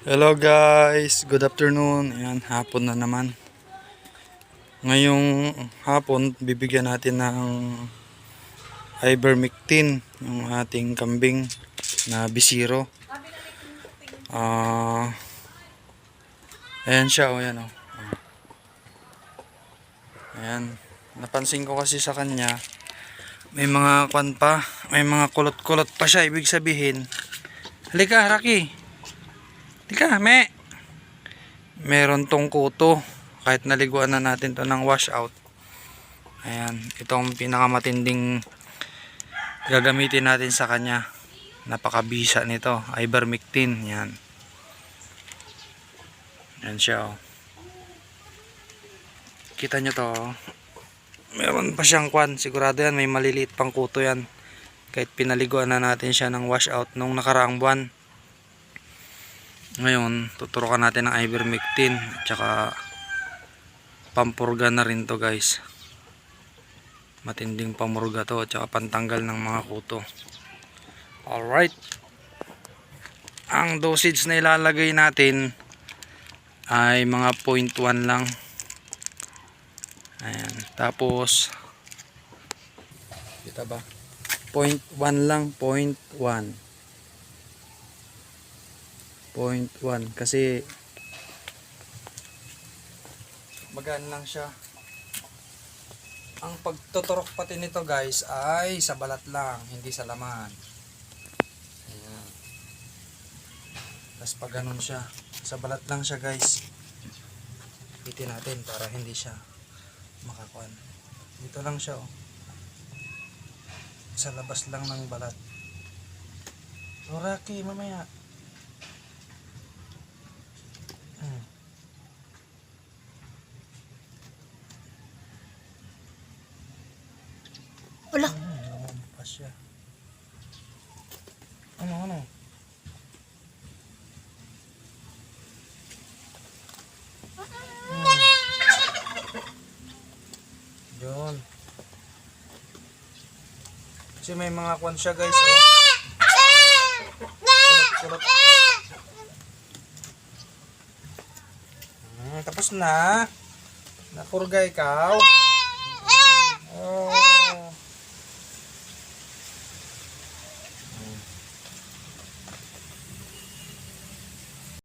Hello guys, good afternoon. Ayan, hapon na naman. Ngayong hapon, bibigyan natin ng ivermectin yung ating kambing na bisiro. Ah, ayan siya, oh, ayan oh. Ayan, napansin ko kasi sa kanya, may mga kwan pa, may mga kulot-kulot pa siya, ibig sabihin. Halika, Raki. Halika, me. Meron tong kuto. Kahit naliguan na natin to ng washout. Ayan, itong pinakamatinding gagamitin natin sa kanya. Napakabisa nito, ivermectin. Yan. Yan siya, oh. Kita nyo to, oh. Meron pa siyang kwan. Sigurado yan, may maliliit pang kuto yan. Kahit pinaliguan na natin siya ng washout nung nakaraang buwan. Ngayon, tuturukan natin ng ivermectin at saka pampurga na rin to guys. Matinding pamurga to at saka pantanggal ng mga kuto. Alright. Ang dosage na ilalagay natin ay mga 0.1 lang. Ayan. Tapos, kita ba? 0.1 lang, 0.1. 0.1 kasi magaan lang siya. Ang pagtuturok pati nito guys ay sa balat lang hindi sa laman. Ayan. Tapos pag ganun siya sa balat lang siya guys pitin natin para hindi siya makakuan. Dito lang siya oh. Sa labas lang ng balat. Rocky mamaya Hmm. Wala. Hmm, lumampas siya. Ano, ano? Hmm. Yun. Kasi may mga kwan siya guys, oh. Kulot, kulot. Tapos na. Napurga ikaw.